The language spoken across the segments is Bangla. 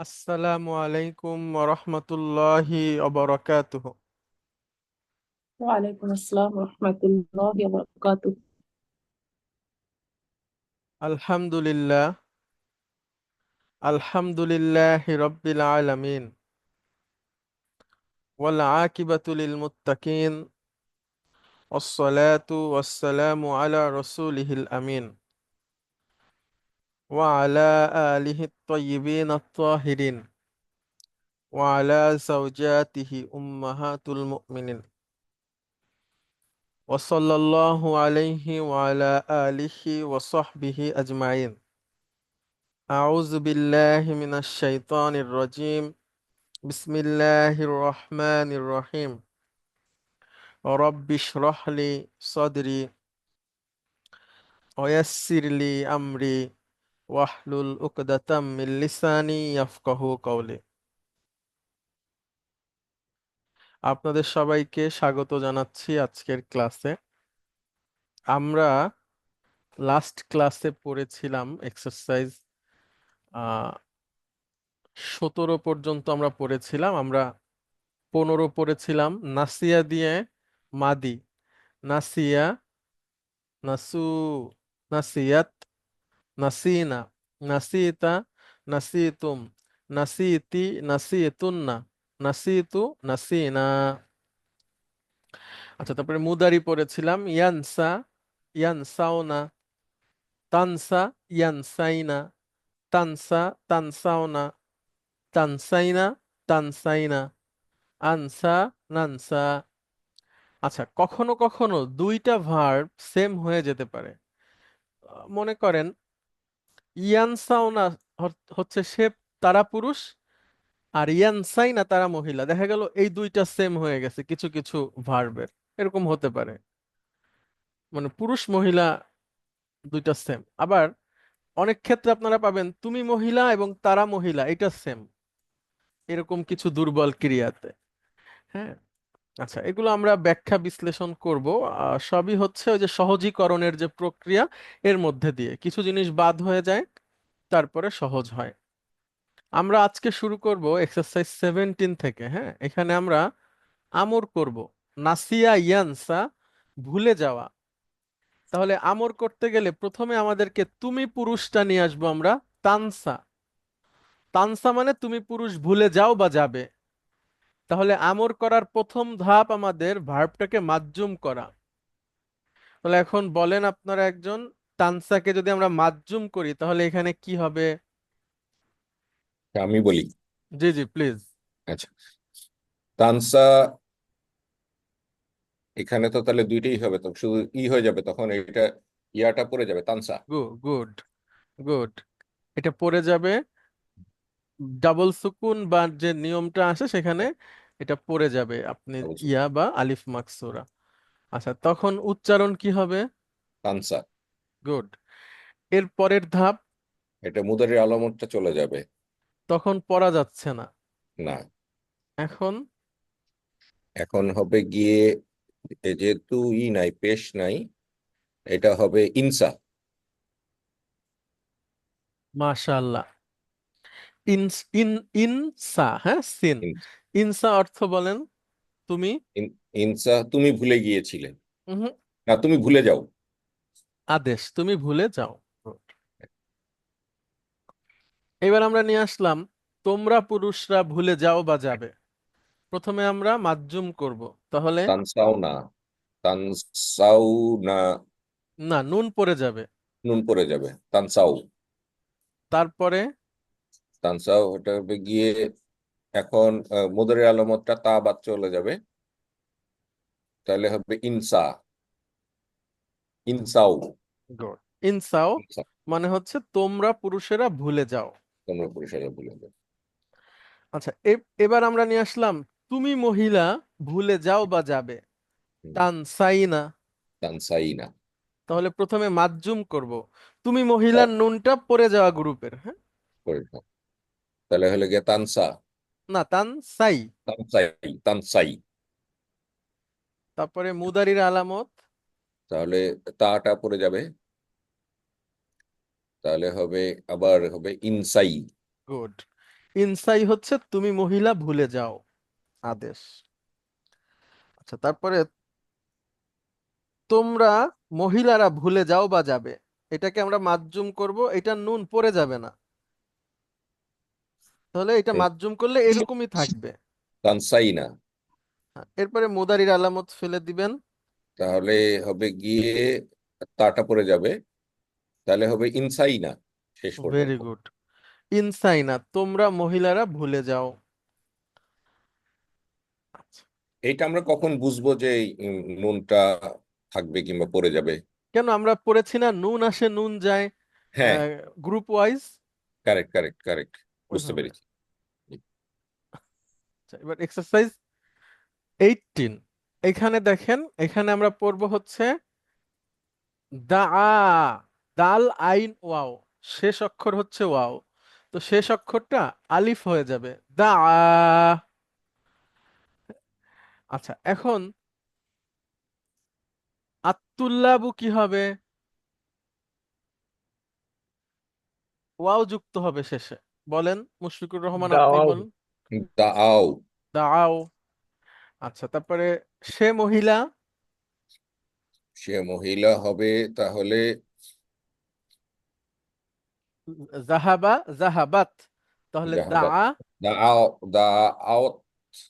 আসসালামু আলাইকুম রহমতুল্লাহি অবরাকাতুহ وعليكم السلام ورحمة الله وبركاته আলহামদুলিল্লাহ আলহামদুলিল্লাহ রব্বিল আলামিন ওয়াল আকিবাতু লিল মুত্তাকিন والصلاة والسلام على رسوله الأمين وعلى آله الطيبين الطاهرين. وعلى زوجاته أمهات المؤمنين. وصلى الله عليه وعلى آله وصحبه أجمعين. أعوذ بالله من الشيطان الرجيم. بسم الله الرحمن الرحيم. رب اشرح لي صدري. ويسر لي أمري. ওয়াহলুল উকদাতাম মিন লিসানি ইয়াফকাহু কওলি আপনাদের সবাইকে স্বাগত জানাচ্ছি আজকের ক্লাসে। আমরা লাস্ট ক্লাসে পড়েছিলাম এক্সারসাইজ সতেরো পর্যন্ত আমরা পড়েছিলাম। আমরা পনেরো পড়েছিলাম। নাসিয়া দিয়ে মাদি। নাসিয়া, নাসু, নাসিয়াত নাসিনা নাসিতা নাসিতুম নাসিতি নাসিতুন্না নাসিতু নাসিনা আচ্ছা তারপরে মুদারি পড়েছিলাম, ইয়ানসা, ইয়ানসাওনা, তানসা, ইয়ানসাইনা, তানসা, তানসাওনা, তানসাইনা তানসাইনা, আনসা, নানসা। আচ্ছা কখনো কখনো দুইটা ভার্ব সেম হয়ে যেতে পারে। মনে করেন ইয়ানসাওনা হর- হচ্ছে সে তারা পুরুষ আর ইয়ানসাইনা তারা মহিলা। দেখা গেল এই দুইটা সেম হয়ে গেছে কিছু কিছু ভার্বের এরকম হতে পারে। মানে পুরুষ, মহিলা দুইটা সেম আবার অনেক ক্ষেত্রে আপনারা পাবেন তুমি মহিলা এবং তারা মহিলা এটা সেম এরকম কিছু দুর্বল ক্রিয়াতে। হ্যাঁ? আচ্ছা এগুলো আমরা ব্যাখ্যা বিশ্লেষণ করব। সবই হচ্ছে ওই যে সহজীকরণের যে প্রক্রিয়া, এর মধ্যে দিয়ে। কিছু জিনিস বাদ হয়ে যায়, তারপরে সহজ হয়। আমরা আজকে শুরু করব এক্সারসাইজ সেভেন্টিন থেকে হ্যাঁ? এখানে আমরা আমর করব। নাসিয়া ইয়ানসা, ভুলে যাওয়া। তাহলে আমর করতে গেলে প্রথমে আমাদেরকে তুমি পুরুষটা নিয়ে আসব আমরা, তানসা। তানসা মানে তুমি পুরুষ ভুলে যাও বা যাবে। তাহলে আমর করার প্রথম ধাপ আমাদের ভার্বটাকে মাজ্জুম করা। তাহলে এখন বলেন আপনারা একজন তানসাকে যদি আমরা মাজ্জুম করি তাহলে এখানে কি হবে? আমি বলি। জি জি প্লিজ। আচ্ছা। তানসা এখানে তো তাহলে দুইটাই হবে তো শুধু ই হয়ে যাবে তখন এটা ইয়াটা পড়ে যাবে তানসা। Good good. এটা পড়ে যাবে ডাবল সুকুন বা যে নিয়মটা আসে সেখানে এটা পড়ে যাবে। আপনি ইয়া বা আলিফ মাকসুরা আচ্ছা তখন উচ্চারণ কি হবে? তানসা। গুড। এর পরের ধাপ? এটা মুদারির আলামতটা চলে যাবে। তখন পড়া যাচ্ছে না। না। এখন? এখন হবে গিয়ে এ যেহেতু ই নাই পেশ নাই এটা হবে ইনসা। মাশাআল্লাহ। ইনস ইন ইনসা হ্যাঁ সিন। ইন- ইনসা অর্থ বলেন তুমি? ইন- ইনসা তুমি ভুলে গিয়েছিলে। না তুমি ভুলে যাও। আদেশ তুমি ভুলে যাও। এবার আমরা নিয়ে আসলাম তোমরা পুরুষরা ভুলে যাও বা যাবে। প্রথমে আমরা মাজ্জুম করব। তাহলে তানসাও না। তানসাও না। না নুন পড়ে যাবে। নুন পড়ে যাবে। তানসাও তারপরে তানসাও ওটা হবে গিয়ে এখন মুদারির আলামতটা তা বাদ চলে যাবে। তাহলে হবে ইনসা। ইনসাও। ইনসাও মানে হচ্ছে তোমরা পুরুষেরা ভুলে যাও। তোমরা পুরুষেরা ভুলে যাবে আচ্ছা এবার আমরা নিয়ে আসলাম তুমি মহিলা ভুলে যাও বা যাবে। হুম, তানসাইনা। তাহলে প্রথমে মাজ্জুম করব। তুমি মহিলার নুনটা পড়ে যাওয়া গ্রুপের হ্যাঁ। তাহলে হলে গিয়ে তানসা। না তানসাই। তানসাই তানসাই। তারপরে মুদারির আলামত। তাহলে তাটা পড়ে যাবে। তাহলে হবে আবার হবে ইনসাই। গুড। ইনসাই হচ্ছে তুমি মহিলা ভুলে যাও। আদেশ। আচ্ছা তারপরে তোমরা মহিলারা ভুলে যাও বা যাবে। এটাকে আমরা মাজ্জুম করব এটা নুন পড়ে যাবে না। তাহলে এটা মাজ্জুম করলে এরকমই থাকবে। তানসাইনা। হ্যাঁ, এরপরে মুদারির আলামত ফেলে দিবেন। তাহলে হবে গিয়ে তাটা পড়ে যাবে। তাহলে হবে ইনসাইনা শেষ ভেরি গুড। ইনসাইনা তোমরা মহিলারা ভুলে যাও। এটা আমরা কখন বুঝব যে এই, নুনটা থাকবে কিংবা পড়ে যাবে? কেন আমরা পড়েছি না নুন আসে নুন যায় হ্যাঁ। Group wise correct correct correct বুঝতে পেরেছি। আচ্ছা, এবার এক্সারসাইজ এইটিন এখানে দেখেন এখানে আমরা পড়ব হচ্ছে দা দাল আইন ওয়াও শেষ অক্ষর হচ্ছে ওয়াও। তো শেষ অক্ষরটা আলিফ হয়ে যাবে দা আচ্ছা এখন আত্তুল্লাবু কি হবে? ওয়াও যুক্ত হবে শেষে বলেন মুশফিকুর রহমান আপনি। বলেন। দাও। দাও। আচ্ছা তারপরে সে মহিলা? সে মহিলা হবে তাহলে? জাহাবা জাহাবাত তাহলে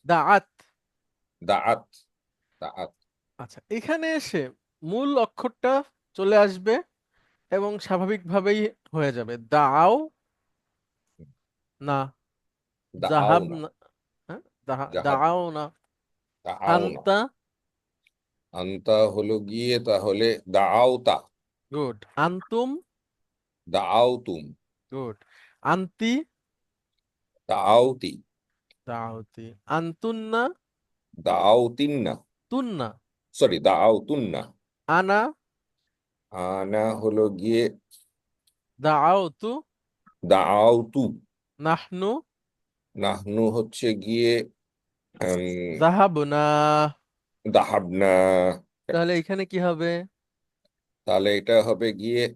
দাআত দাআত দাআত আচ্ছা এখানে এসে মূল অক্ষরটা চলে আসবে এবং স্বাভাবিকভাবেই হয়ে যাবে। দাও। না দাও জাহাব না না হ্যাঁ দাহা- জাহাব। দাও না দাও না আন্তা আন্তা হলো গিয়ে তাহলে দাওতা গুড আন্তুম দাওতুম গুড আন্তি দাওতি দাওতি আন্তুন্না দাওতিন্না তুন্না সরি দাওতুন্না আনা আনা হলো গিয়ে দাআউতু দাওতু নাহনু নাহনু হচ্ছে গিয়ে উম, যাহাবনা দাহাবনা। তাহলে এখানে কি হবে? তাহলে এটা হবে গিয়ে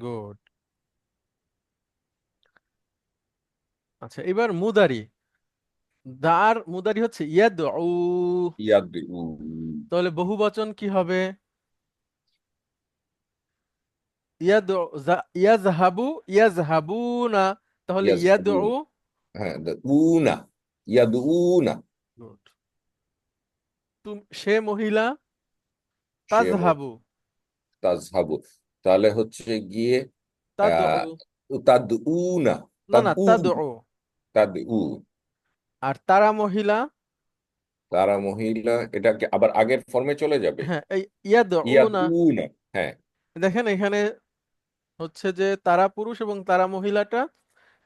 গুড। আচ্ছা এবার মুদারি। দার মুদারি হচ্ছে ইয়াদউ। ইয়াদউ। তাহলে বহুবচন কি হবে? ইয়াদউ যা- ইয়াজহাবু ইয়াজহাবুনা। তাহলে ইয়াজহাবুন। হ্যাঁ উনা সে মহিলা তাজহাবু। তাজহাবু। তাহলে হচ্ছে গিয়ে তাদউ। না না তাদউ। তাদউ। আর তারা মহিলা? তারা মহিলা এটাকে আবার আগের ফর্মে চলে যাবে? হ্যাঁ ইয়াদউনা হ্যাঁ। দেখেন এখানে হচ্ছে যে তারা পুরুষ এবং তারা মহিলাটা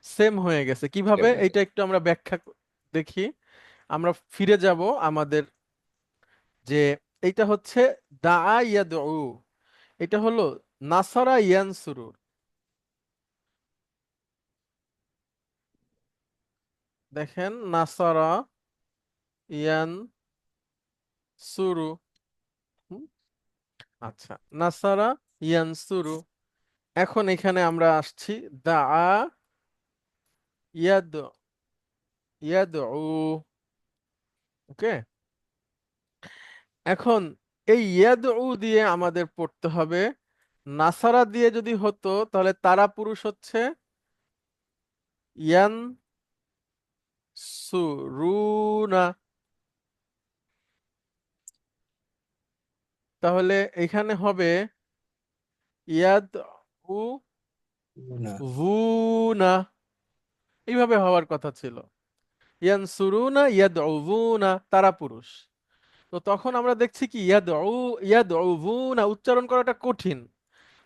সেম হয়ে গেছে। কীভাবে? Same হয়ে এইটা একটু আমরা ব্যাখ্যা ক- দেখি। আমরা ফিরে যাব আমাদের যে এটা হচ্ছে দা ইয়াদউ। এটা হলো নাসারা ইয়ানসুরুর দেখেন নাসারা ইয়ান সুরু আচ্ছা নাসারা ইয়ানসুরু। এখন এখানে আমরা আসছি দা ইয়াদ ইয়াদউ ওকে এখন এই ইয়াদউ দিয়ে আমাদের পড়তে হবে। নাসারা দিয়ে যদি হতো তাহলে তারা পুরুষ হচ্ছে? ইয়ান সুরুনা। তাহলে এখানে হবে ইয়াদ ভুনা এইভাবে হওয়ার কথা ছিল। ইয়ানসুরুনা ইয়াদউনা তারা পুরুষ। তো তখন আমরা দেখছি কি, ইয়াদউ ইয়াদউনা উচ্চারণ করাটা কঠিন।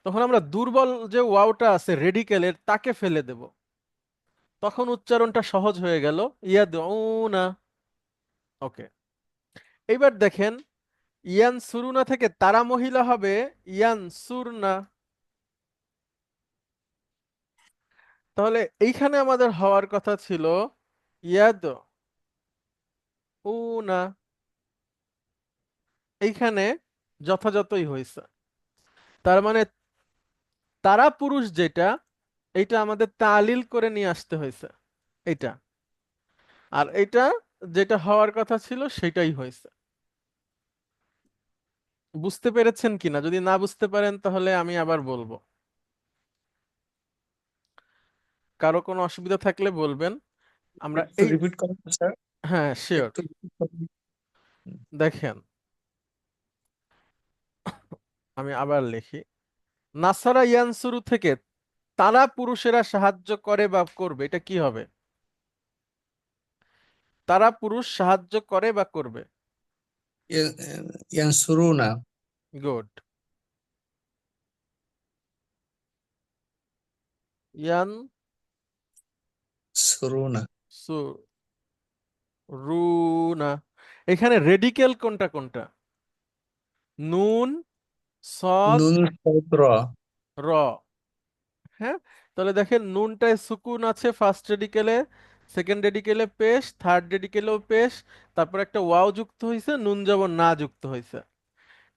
তখন আমরা দুর্বল যে ওয়াওটা আছে রেডিকেলের তাকে ফেলে দেব। তখন উচ্চারণটা সহজ হয়ে গেল, ইয়াদউনা। ওকে। এইবার দেখেন, ইয়ানসুরুনা থেকে তারা মহিলা হবে, ইয়ানসুরনা। তাহলে এইখানে আমাদের হওয়ার কথা ছিল ইয়াদ উনা এইখানে যথাযথই হয়েছে। তার মানে তারা পুরুষ যেটা এটা আমাদের তালিল করে নিয়ে আসতে হয়েছে এটা আর এটা যেটা হওয়ার কথা ছিল সেটাই হয়েছে। বুঝতে পেরেছেন কিনা? যদি না বুঝতে পারেন তাহলে আমি আবার বলব। কারও কোনো অসুবিধা থাকলে বলবেন। আমরা এই রিপিট করেন স্যার হ্যাঁ শিওর। দেখেন। আমি আবার লিখি। নাসারা ইয়ানসুরু থেকে তারা পুরুষেরা সাহায্য করে বা করবে এটা কি হবে? তারা পুরুষ সাহায্য করে বা করবে? ইয়ানসুরুনা গুড। ইয়ান সুরুনা সু রুনা এখানে রেডিকেল কোনটা কোনটা? নুন সদ নুন সদ র। র। হ্যাঁ? তাহলে দেখেন নুনটায় সুকুন আছে ফার্স্ট রেডিকেলে সেকেন্ড রেডিকেলে পেশ থার্ড রেডিকেলেও পেশ তারপর একটা ওয়াও যুক্ত হয়েছে নুন যেমন না যুক্ত হয়েছে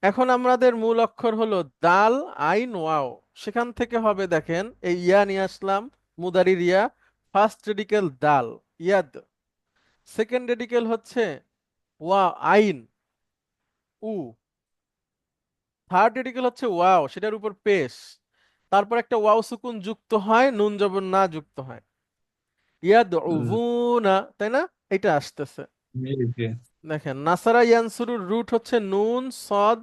এখন আমাদের মূল অক্ষর হলো দাল আইন ওয়াও। সেখান থেকে হবে দেখেন এই ইয়া নিয়ে আসলাম মুদারির ইয়া। ফার্স্ট রেডিকেল দাল ইয়াদ। সেকেন্ড রেডিকেল হচ্ছে ওয়া আইন উ। থার্ড রেডিকেল হচ্ছে ওয়াও সেটার উপর পেশ। তারপর একটা ওয়াও সুকুন যুক্ত হয় নুন জবর না যুক্ত হয়। ইয়াদ উবুনা তাই না? এটা আসতেছে। দেখেন নাসারা ইয়ানসুরুর রুট হচ্ছে নুন সদ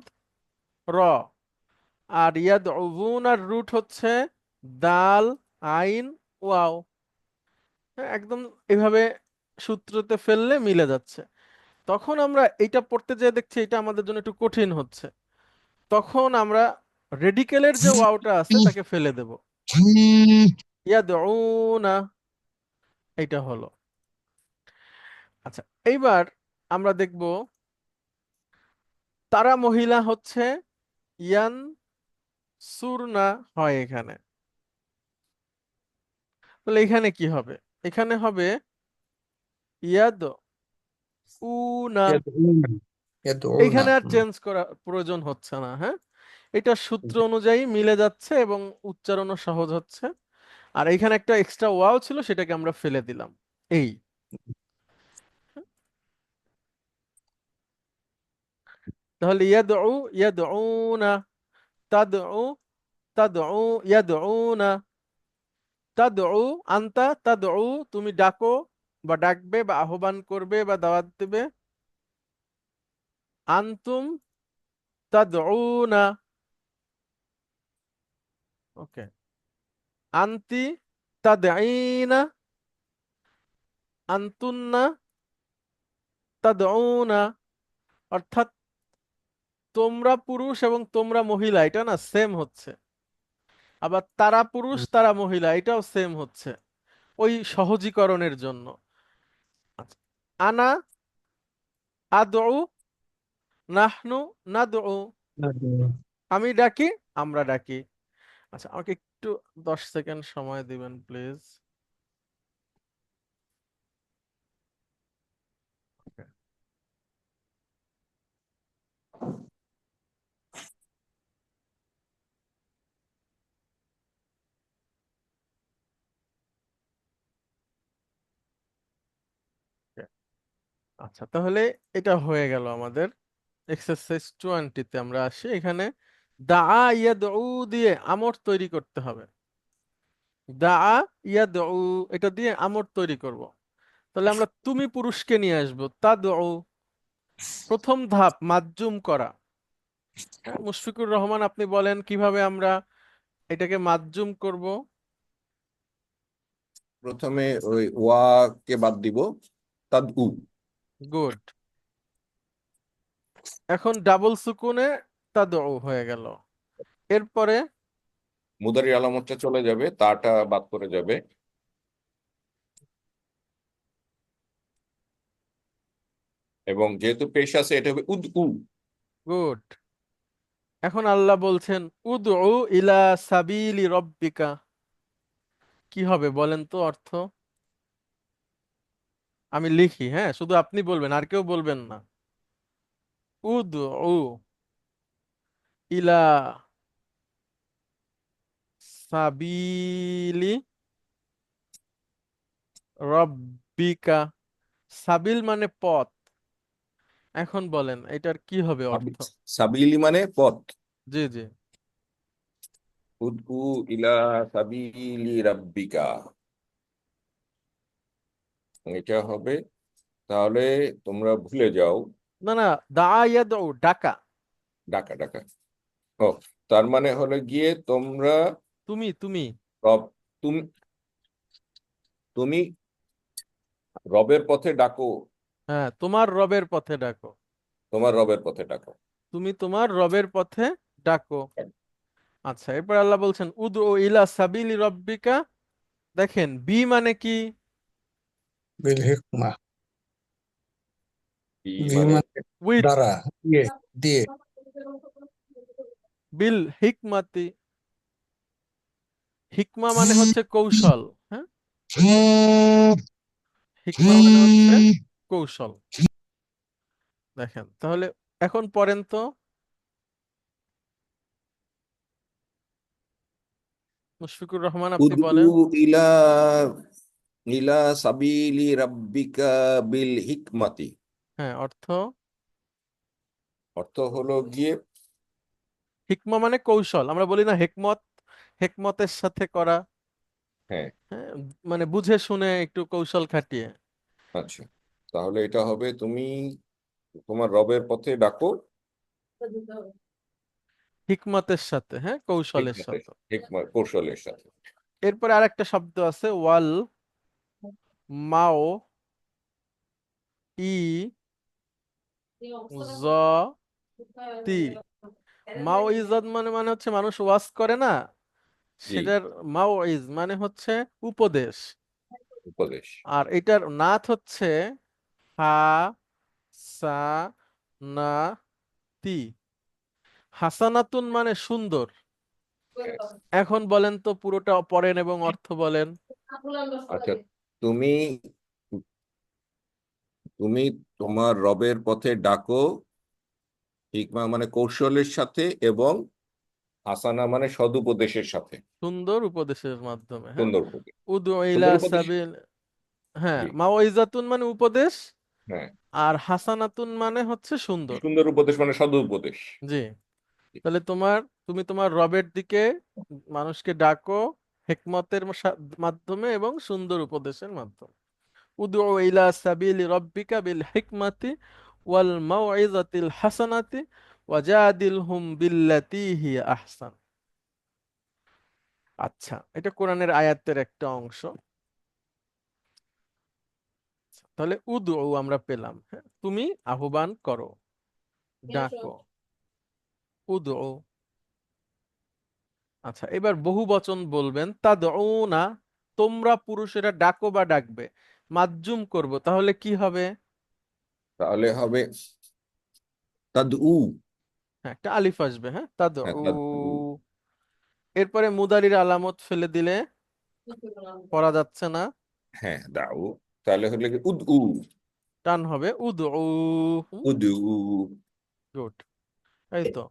র। আর ইয়াদ উবুনার রুট হচ্ছে দাল আইন ওয়াও। একদম এভাবে সূত্রতে ফেললে মিলে যাচ্ছে। তখন আমরা এটা পড়তে যেয়ে দেখছি এটা আমাদের জন্য একটু কঠিন হচ্ছে। তখন আমরা রেডিকেলের যে ওয়াওটা আছে তাকে ফেলে দেব। ইয়াদউনা এইটা হলো। আচ্ছা এইবার আমরা দেখব তারা মহিলা হচ্ছে ইয়ান সুরনা হয় এখানে। তাহলে এখানে কি হবে? এখানে হবে ইয়াদ উনা ইয়াদউনা আর চেঞ্জ করা প্রয়োজন হচ্ছে না হ্যাঁ? এটা সূত্র অনুযায়ী মিলে যাচ্ছে এবং উচ্চারণও সহজ হচ্ছে। আর এইখানে একটা এক্সট্রা ওয়াও ছিল সেটাকে আমরা ফেলে দিলাম। এই। তাহলে ইয়াদউ ইয়াদউনা তাদউ তাদউ ইয়াদউনা তাদউ, আনতা তাদউ, তুমি ডাকো বা ডাকবে বা আহ্বান করবে বা দাওয়াত দেবে। আনতুম তাদউনা। ওকে। আনতি তাদঈনা। আনতুন্না তাদউনা। অর্থাৎ তোমরা পুরুষ এবং তোমরা মহিলা, এটা না সেম হচ্ছে। আবার তারা পুরুষ তারা মহিলা এটাও সেম হচ্ছে। ওই সহজীকরণের জন্য। আচ্ছা আনা আদৌ নাহনু নাদউ। আমি ডাকি আমরা ডাকি। আচ্ছা আমাকে একটু দশ সেকেন্ড সময় দিবেন প্লিজ আচ্ছা তাহলে এটা হয়ে গেল আমাদের এক্সারসাইজ টোয়েন্টিতে আমরা আসি। এখানে দা ইয়াদউ দিয়ে আমর তৈরি করতে হবে। দা ইয়াদউ, এটা দিয়ে আমর তৈরি করব। তাহলে আমরা তুমি পুরুষকে নিয়ে আসব। তাদউ, প্রথম ধাপ মাজ্জুম করা। মুশফিকুর রহমান, আপনি বলেন কীভাবে আমরা এটাকে মাজ্জুম করব? প্রথমে ওই ওয়া কে বাদ দিব, তাদউ। গুড এখন ডাবল সুকুনে তাদউ হয়ে গেল। এরপরে মুদারি আলামতটা চলে যাবে তাটা বাদ করে যাবে। এবং যেহেতু পেশ আছে এটা হবে উদ উ গুড এখন আল্লাহ বলছেন উদউ ইলা সাবিলি রব্বিকা। কি হবে বলেন তো অর্থ? আমি লিখি হ্যাঁ? শুধু আপনি বলবেন আর কেউ বলবেন না। উদউ ইলা সাবিলি রব্বিকা। সাবিল মানে পথ। এখন বলেন এটার কি হবে অর্থ? সাবিলি মানে পথ। জি জি। উদউ ইলা সাবিলি রাব্বিকা। এটা হবে তাহলে তোমরা ভুলে যাও। না না দা ইয়াদউ ডাকা। ডাকা ডাকা। ও তার মানে হলো গিয়ে তোমরা তুমি তুমি। রব তুমি তুমি রবের পথে ডাকো। হ্যাঁ তোমার রবের পথে ডাকো। তোমার রবের পথে ডাকো। তুমি তোমার রবের পথে ডাকো। আচ্ছা এরপর আল্লাহ বলছেন উদ ও ইলা সাবিলি রব্বিকা। দেখেন বি মানে কি? বিল হিকমা মানে উইথ দ্বারা দিয়ে দিয়ে বিল হিকমাতি হিকমা মানে হচ্ছে কৌশল হ্যাঁ? হিকমা মানে হচ্ছে কৌশল। দেখেন তাহলে এখন পড়েন তো। মুশফিকুর রহমান আপনি বলেন। ইলা ইলা সাবিলি রাব্বিকা বিল হিকমাতি। হ্যাঁ অর্থ? অর্থ হলো গিয়ে হিকমা মানে কৌশল আমরা বলি না হেকমত হেকমতের সাথে করা। হ্যাঁ। হ্যাঁ মানে বুঝে শুনে একটু কৌশল খাটিয়ে। আচ্ছা তাহলে এটা হবে তুমি তোমার রবের পথে ডাকো। হিকমতের সাথে হ্যাঁ কৌশলের সাথে। হিকমত কৌশলের সাথে। এরপরে আরেকটা শব্দ আছে ওয়াল। মাও ই জ তি। মাও ইজাত মানে মানে হচ্ছে মানুষ ওয়াজ করে না? সেটার মাও ইজ মানে হচ্ছে উপদেশ। উপদেশ। আর এটার নাথ হচ্ছে হা সা না তি। হাসানাতুন মানে সুন্দর। এখন বলেন তো পুরোটা পড়েন এবং অর্থ বলেন। আচ্ছা তুমি তুমি তোমার রবের পথে ডাকো হিকমা মানে কৌশলের সাথে এবং হাসানা মানে সদুপদেশের সাথে। সুন্দর উপদেশের মাধ্যমে হ্যাঁ? সুন্দর উপদেশ। উদু ইলা সাবিল হ্যাঁ। মাওয়াইজাতুন মানে উপদেশ হ্যাঁ। আর হাসানাতুন মানে হচ্ছে সুন্দর। সুন্দর উপদেশ মানে সদু উপদেশ জি। তাহলে তোমার তুমি তোমার রবের দিকে মানুষকে ডাকো হেকমতের মাধ্যমে এবং সুন্দর উপদেশের মাধ্যমে। উদু ইলা সাবিলি রব্বিকা বিল হিকমাতি ওয়াল মাউইজাতিল হাসানাতি ওয়াজাদিলহুম বিল্লাতি হিয়া আহসান। আচ্ছা এটা কোরআনের আয়াতের একটা অংশ। তাহলে উদু আমরা পেলাম হ্যাঁ? তুমি আহ্বান করো ডাকো। উদু আচ্ছা এবার বহু বচন বলবেন তাদউনা তোমরা পুরুষেরা ডাকো বা ডাকবে মাজ্জুম করব তাহলে কি হবে? তাহলে হবে তাদউ। হ্যাঁ একটা আলিফ আসবে হ্যাঁ তাদউ। হ্যাঁ, তাদউ। এরপরে মুদারির আলামত ফেলে দিলে পড়া যাচ্ছে না। হ্যাঁ দাউ তাহলে হলে কি উদউ। টান হবে উদু উদউ। গুড। এই তো।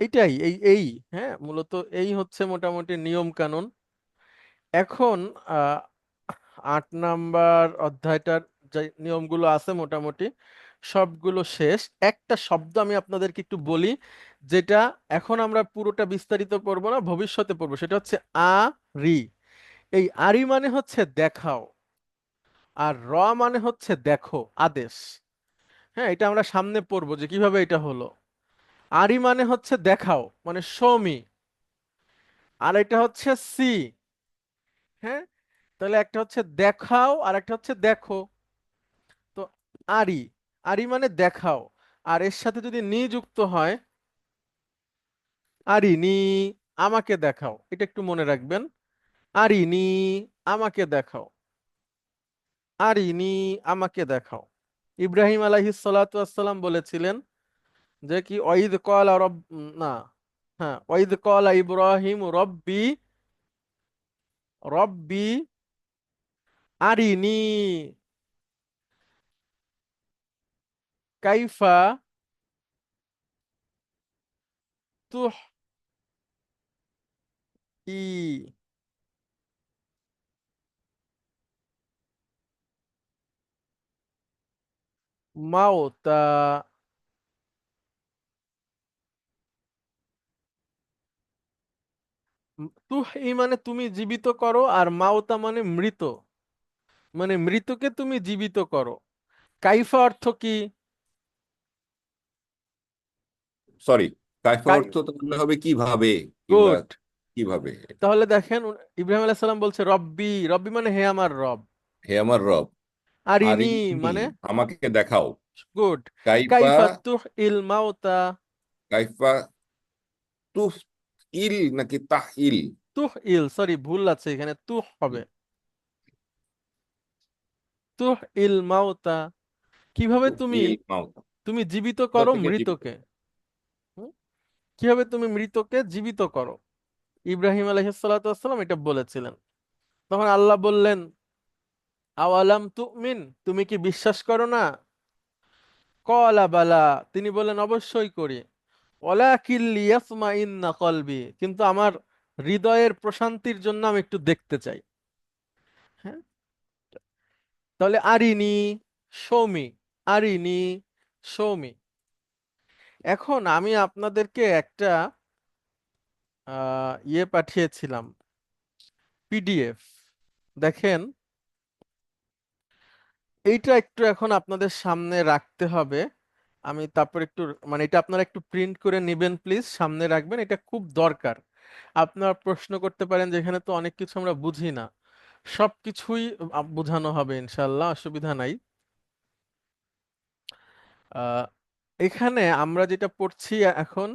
এইটাই এই এই হ্যাঁ? মূলত এই হচ্ছে মোটামুটি নিয়ম কানুন এখন আট নাম্বার অধ্যায়টার যে নিয়মগুলো আছে মোটামুটি, সবগুলো শেষ। একটা শব্দ আমি আপনাদেরকে একটু বলি, যেটা এখন আমরা পুরোটা বিস্তারিত পড়ব না, ভবিষ্যতে পড়ব। সেটা হচ্ছে আ, রি। এই আরি মানে হচ্ছে দেখাও, আর র মানে হচ্ছে দেখো, আদেশ। হ্যাঁ? এটা আমরা সামনে পড়ব যে কীভাবে এটা হলো। আরি মানে হচ্ছে দেখাও মানে শো মি আর এটা হচ্ছে সি হ্যাঁ? তাহলে একটা হচ্ছে দেখাও আর একটা হচ্ছে দেখো। তো আরি আরি মানে দেখাও। আর এর সাথে যদি নি যুক্ত হয় আরি নি, আমাকে দেখাও। এটা একটু মনে রাখবেন। আরি নি, আমাকে দেখাও। আরি নি, আমাকে দেখাও। ইব্রাহিম আলাইহিস সালাতু বলেছিলেন যে কি ওয়াইদ ক্বালা রব না হ্যাঁ ওয়াইদ ক্বালা ইব্রাহিম রব্বি রব্বি আরিনি কাইফা তুহ ই মাওতা তুহ মানে তুমি জীবিত করো আর মাওতা মানে মৃত। মানে মৃতকে তুমি জীবিত করো। কাইফা অর্থ কি? সরি কাইফা অর্থ তাহলে হবে কীভাবে? গুড। কীভাবে? তাহলে দেখেন ইব্রাহিম আলাইহিস সালাম বলছে রব্বি রব্বি মানে হে আমার রব। হে আমার রব। আর ইনি মানে আমাকে দেখাও। গুড। কাইফা কাইফা তুহ ইল মাওতা কাইফা তুফ ইল নাকি তাহ ইল? তুহ ইল সরি ভুল আছে এখানে তুহ হবে। তুহ ইল মাওতা কীভাবে তুমি তুমি জীবিত করো মৃতকে? কীভাবে তুমি মৃতকে জীবিত করো? ইব্রাহিম আলাইহিসসালাম এটা বলেছিলেন। তখন আল্লাহ বললেন আওয়ালাম তুমিন তুমি কি বিশ্বাস করো না? কলা বালা তিনি বললেন অবশ্যই করি। কলবি, কিন্তু আমার হৃদয়ের প্রশান্তির জন্য আমি একটু দেখতে চাই। হ্যাঁ? তাহলে আরিনি, সৌমি আরিনি, সৌমি। এখন আমি আপনাদেরকে একটা ইয়ে পাঠিয়েছিলাম, পিডিএফ। দেখেন, এইটা একটু এখন আপনাদের সামনে রাখতে হবে। আমি তারপর একটু মানে এটা আপনারা একটু প্রিন্ট করে নেবেন প্লিজ সামনে রাখবেন, এটা খুব দরকার। আপনারা প্রশ্ন করতে পারেন যে এখানে তো অনেক কিছু আমরা বুঝি না। সব কিছুই বোঝানো হবে ইনশাল্লাহ অসুবিধা নাই। এখানে আমরা যেটা পড়ছি এখন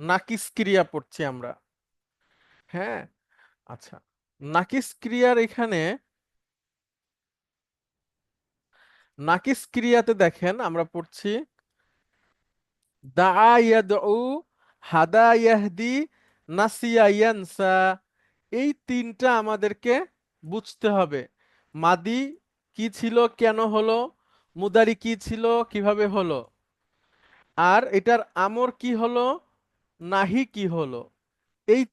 নাকিস ক্রিয়া পড়ছি আমরা। হ্যাঁ? আচ্ছা নাকিস ক্রিয়ার এখানে নাকিস ক্রিয়াতে দেখেন আমরা পড়ছি হাদা এই তিনটা আমাদেরকে বুঝতে হবে। মাদি কি ছিল, কেন হলো, মুদারি কি ছিল, কীভাবে হলো? আর এটার আমর কি হলো, নাহি কি হলো? এই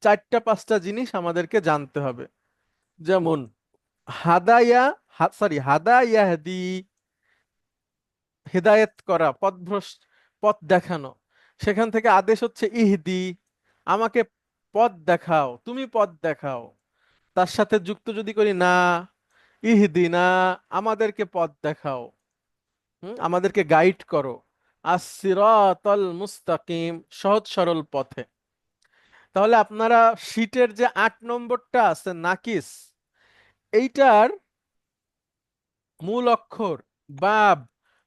চারটা পাঁচটা জিনিস আমাদেরকে জানতে হবে। যেমন, হাদায়া সরি হাদা ইয়াহদি হেদায়েত করা, পথভ্রষ্ট পথ দেখানো। সেখান থেকে আদেশ হচ্ছে ইহদি আমাকে পথ দেখাও তুমি পথ দেখাও। তার সাথে যুক্ত যদি করি না ইহদি না আমাদেরকে পথ দেখাও। হুম, আমাদেরকে গাইড করো। as-siratal মুস্তাকিম সহজ সরল পথে। তাহলে আপনারা শীটের যে আট নম্বরটা আছে নাকিস এইটার মূল অক্ষর বাব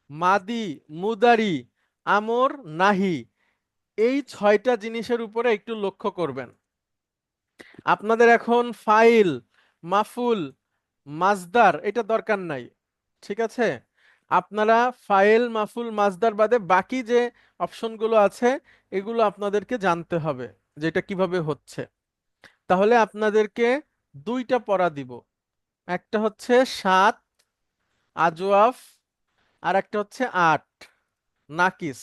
মাদি মুদারি আমর নাহি। এই ছয়টা জিনিসের উপরে একটু লক্ষ্য করবেন। আপনাদের এখন ফাইল, মাফুল মাজদার এটা দরকার নাই, ঠিক আছে? আপনারা ফাইল, মাফুল মাজদার বাদে বাকি যে অপশনগুলো আছে, এগুলো আপনাদেরকে জানতে হবে যে এটা কীভাবে হচ্ছে। তাহলে আপনাদেরকে দুইটা পড়া দিব। একটা হচ্ছে সাত, আজওয়াফ, আর একটা হচ্ছে আট। নাকিস।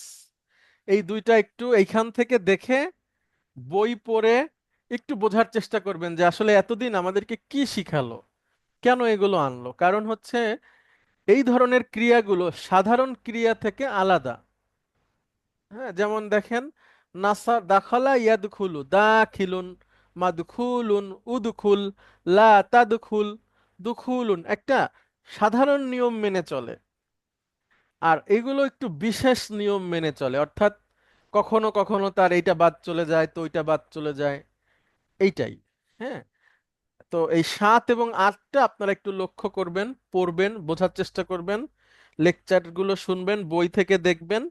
এই দুইটা একটু এইখান থেকে দেখে বই পড়ে একটু বোঝার চেষ্টা করবেন যে আসলে এতদিন আমাদেরকে কি শিখালো, কেন এগুলো আনলো। কারণ হচ্ছে এই ধরনের ক্রিয়াগুলো সাধারণ ক্রিয়া থেকে আলাদা। হ্যাঁ যেমন দেখেন, নাসা দাখালা ইয়াদখুলু দাখিলুন, মাদখুলুন উদখুল, লা তা তাদখুল দুখুলুন। একটা সাধারণ নিয়ম মেনে চলে। আর এগুলো একটু বিশেষ নিয়ম মেনে চলে। অর্থাৎ কখনো কখনো তার এইটা বাদ চলে যায়, তো ওইটা বাদ চলে যায়। এইটাই হ্যাঁ? তো এই সাত এবং আটটা আপনারা একটু লক্ষ্য করবেন, পড়বেন, বোঝার চেষ্টা করবেন, লেকচারগুলো শুনবেন, বই থেকে দেখবেন।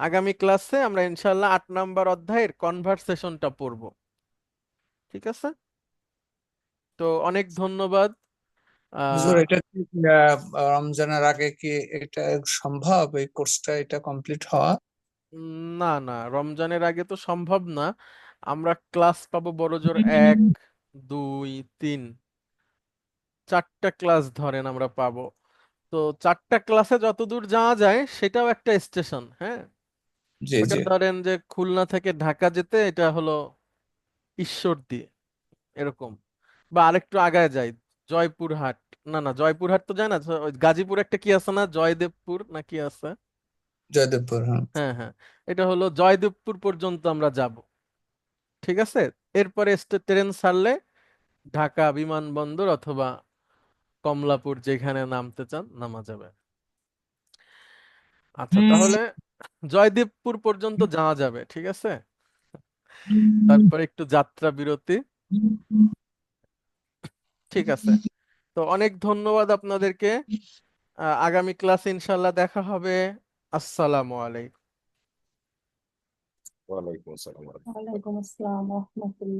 আগামী ক্লাসে আমরা ইনশাল্লাহ আট নাম্বার অধ্যায়ের কনভারসেশনটা পড়ব। ঠিক আছে? তো অনেক ধন্যবাদ। এটা রমজানের আগে কি এটা সম্ভব? এই কোর্সটা এটা কমপ্লিট হওয়া? না না রমজানের আগে তো সম্ভব না। আমরা ক্লাস পাবো বড় জোর এক দুই তিন। চারটা ক্লাস ধরেন আমরা পাবো। তো চারটা ক্লাসে যতদূর যাওয়া যায় সেটাও একটা স্টেশন হ্যাঁ? জি ওটা জি। ধরেন যে খুলনা থেকে ঢাকা যেতে এটা হলো ঈশ্বরদী এরকম। বা আরেকটু আগায় যাই জয়পুরহাট। না না জয়পুরহাট তো যায় না? গাজীপুর একটা কি আছে না? জয়দেবপুর না কি আছে? জয়দেবপুর হ্যাঁ। হ্যাঁ হ্যাঁ। এটা হলো জয়দেবপুর পর্যন্ত আমরা যাব। ঠিক আছে? এরপরে ট্রেন ছাড়লে ঢাকা বিমানবন্দর অথবা কমলাপুর যেখানে নামতে চান নামা যাবে। আচ্ছা তাহলে জয়দেবপুর পর্যন্ত যাওয়া যাবে ঠিক আছে? তারপরে একটু যাত্রা বিরতি ঠিক আছে। তো অনেক ধন্যবাদ আপনাদেরকে। আগামী ক্লাস ইনশাল্লাহ দেখা হবে। আসসালামু আলাইকুম। ওয়ালাইকুম আসসালাম। ওয়ালাইকুম আসসালাম রহমতুল্লাহ।